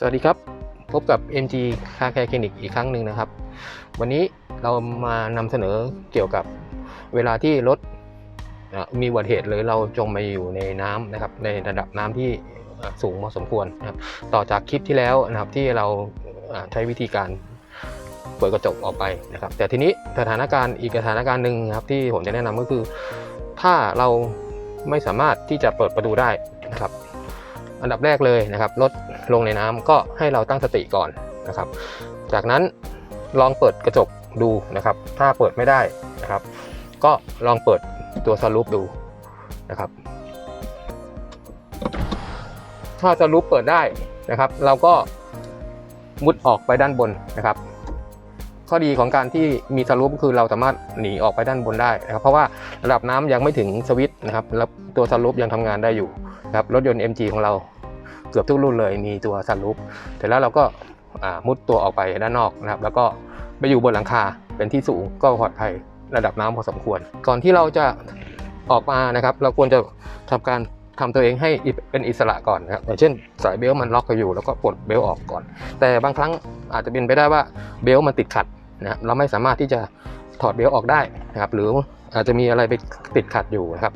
สวัสดีครับ พบกับ MG Car Care Clinic อีกครั้งหนึ่งนะครับ วันนี้เรามานำเสนอเกี่ยวกับเวลาที่รถมีอุบัติเหตุหรือเราจมไปอยู่ในน้ำนะครับในระดับน้ำที่สูงพอสมควรนะครับต่อจากคลิปที่แล้วนะครับที่เราใช้วิธีการเปิดกระจกออกไปนะครับ แต่ทีนี้สถานการณ์อีกสถานการณ์หนึ่งครับที่ผมจะแนะนำก็คือ ถ้าเราไม่สามารถที่จะเปิดประตูได้นะครับ อันดับแรกเลยนะครับรถลงในน้ำก็ให้เราตั้งสติก่อนนะครับ จากนั้นลองเปิดกระจกดูนะครับ ถ้าเปิดไม่ได้นะครับ ก็ลองเปิดตัวสลูปดูนะครับ ถ้าสลูปเปิดได้นะครับ เราก็มุดออกไปด้านบนนะครับ ข้อดีของการที่มีสลูปคือเราสามารถหนีออกไปด้านบนได้นะครับ เพราะว่าระดับน้ำยังไม่ถึงสวิตนะครับแล้วตัวสลูปยังทำงานได้อยู่นะครับรถยนต์ MG ของเราเกือบทุกรุ่นเลยมีตัวสลูปแต่แล้วเราก็มุดตัวออกไปด้านนอกนะครับ แล้วก็ไปอยู่บนหลังคาเป็นที่สูงก็ปลอดภัยระดับน้ำพอสมควร ก่อนที่เราจะออกมานะครับ เราควรจะทำการทำตัวเองให้เป็นอิสระก่อนนะครับอย่างเช่น สายเบลต์มันล็อกอยู่แล้วก็ปลดเบลต์ออกก่อน แต่บางครั้งอาจจะเป็นไปได้ว่าเบลต์มันติดขัด นะครับเราไม่สามารถที่จะถอดเบลต์ออกได้นะครับ หรืออาจจะมีอะไรไปติดขัดอยู่นะครับ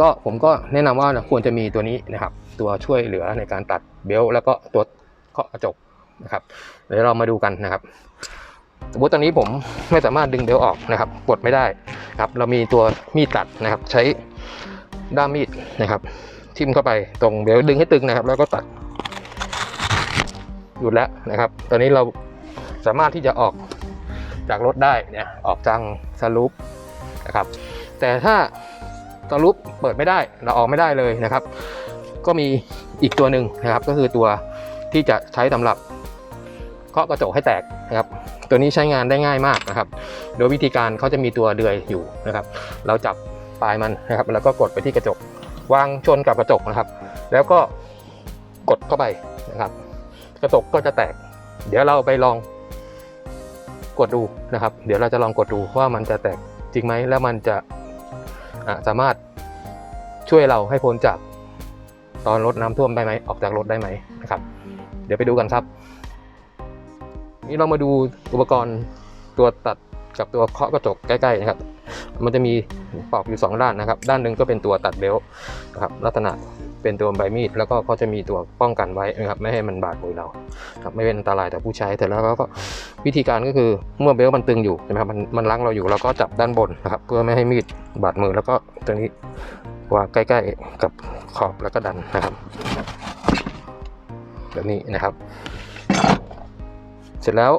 ก็ผมก็แนะนำว่าควรจะมีตัวนี้นะครับ ตัวช่วยเหลือในการตัดเบลต์แล้วก็ตัวเคาะกระจกนะครับเดี๋ยวเรามาดูกันนะครับสมมติตอนนี้ผมไม่สามารถดึงเบลต์ออกนะครับปลดไม่ได้ครับ เรามีตัวมีดตัดนะครับ ใช้ด้ามมีดนะครับ ทิ่มเข้าไปตรงเบลต์ดึงให้ตึงนะครับ แล้วก็ตัดหยุดแล้วนะครับ ตอนนี้เรา สามารถที่จะออกจากรถได้เนี่ยออกจังสลูปนะครับ แต่ถ้าสลูปเปิดไม่ได้เราออกไม่ได้เลยนะครับ ก็มีอีกตัวหนึ่งนะครับ ก็คือตัวที่จะใช้สำหรับเคาะกระจกให้แตกนะครับ ตัวนี้ใช้งานได้ง่ายมากนะครับ โดยวิธีการเขาจะมีตัวเดือยอยู่นะครับ เราจับปลายมันนะครับ แล้วก็กดไปที่กระจกวางชนกับกระจกนะครับ แล้วก็กดเข้าไปนะครับ กระจกก็จะแตก เดี๋ยวเราไปลอง กดดูนะครับ เดี๋ยวเราจะลองกดดูว่ามันจะแตกจริงไหมแล้วมันจะะสามารถช่วยเราให้พ้นจากตอนรถน้ำท่วมได้ไหมออกจากรถได้ไหมนะครับ เดี๋ยวไปดูกันครับ นี่เรามาดูอุปกรณ์ตัวตัดกับตัวเคาะกระจกใกล้ๆนะครับ มันจะมีปอกอยู่ 2 ด้านนะครับ ด้านหนึ่งก็เป็นตัวตัดเบลนะครับลักษณะ เป็นตัวใบมีดแล้วก็เขาจะมีตัวป้องกันไว้นะครับไม่ให้มันบาดมือเราครับไม่เป็นอันตรายต่อผู้ใช้แต่แล้วก็วิธีการก็คือเมื่อเบลต์มันตึงอยู่ใช่ไหมครับมันมันล้างเราอยู่เราก็จับด้านบนนะครับ เพื่อไม่ให้มีดบาดมือแล้วก็ตัวนี้วางใกล้ๆกับขอบแล้วก็ดันนะครับแบบนี้นะครับ เสร็จแล้ว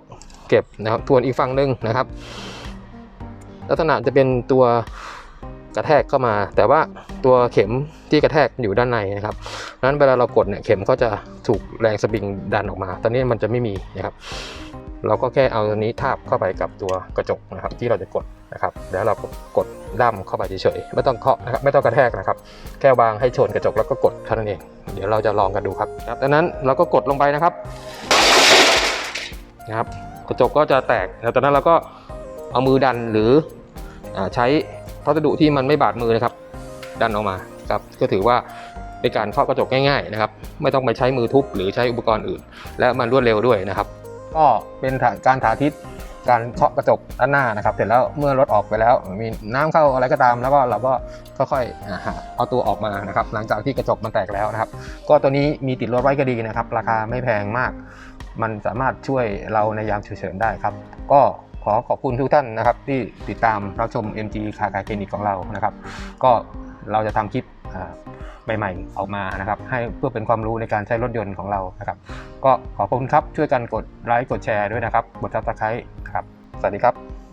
เก็บนะครับทวนอีกฝั่งหนึ่งนะครับ ลักษณะจะเป็นตัว กระแทกเข้ามา แต่ว่าตัวเข็มที่กระแทกอยู่ด้านในนะครับนั้นเวลาเรากดเนี่ยเข็มก็จะถูกแรงสปริงดันออกมา ตอนนี้มันจะไม่มีนะครับ เราก็แค่เอาตัวนี้ทาบเข้าไปกับตัวกระจกนะครับ ที่เราจะกดนะครับแล้วเราก็กดด้ามเข้าไปเฉยๆไม่ต้องเคาะนะครับไม่ต้องกระแทกนะครับ แค่วางให้ชนกระจกแล้วก็กดเท่านั้นเอง เดี๋ยวเราจะลองกันดูครับดังนั้นเราก็กดลงไปนะครับนะครับกระจกก็จะแตกแล้วตอนนั้นเราก็เอามือดันหรืออใช้ พัสดุที่มันไม่บาดมือนะครับ ดันออกมาครับก็ถือว่าเป็นการเคาะกระจกง่ายๆนะครับ ไม่ต้องไปใช้มือทุบหรือใช้อุปกรณ์อื่น และมันรวดเร็วด้วยนะครับ ก็เป็นการสาธิตการเคาะกระจกด้านหน้านะครับ เสร็จแล้วเมื่อรถออกไปแล้ว มีน้ำเข้าอะไรก็ตาม แล้วก็เราก็ค่อยๆเอาตัวออกมานะครับ หลังจากที่กระจกมันแตกแล้วนะครับ ก็ตัวนี้มีติดรถไว้ก็ดีนะครับ ราคาไม่แพงมาก มันสามารถช่วยเราในยามฉุกเฉินได้ครับ ก็ ขอขอบคุณทุกท่านนะครับที่ติดตามรับชม MG คาคาคลินิกของเรานะครับ ก็เราจะทำคลิปใหม่ๆออกมานะครับ ให้เพื่อเป็นความรู้ในการใช้รถยนต์ของเรานะครับ ก็ขอบคุณครับช่วยกันกดไลค์กดแชร์ด้วยนะครับกดซับสไครต์ครับ สวัสดีครับ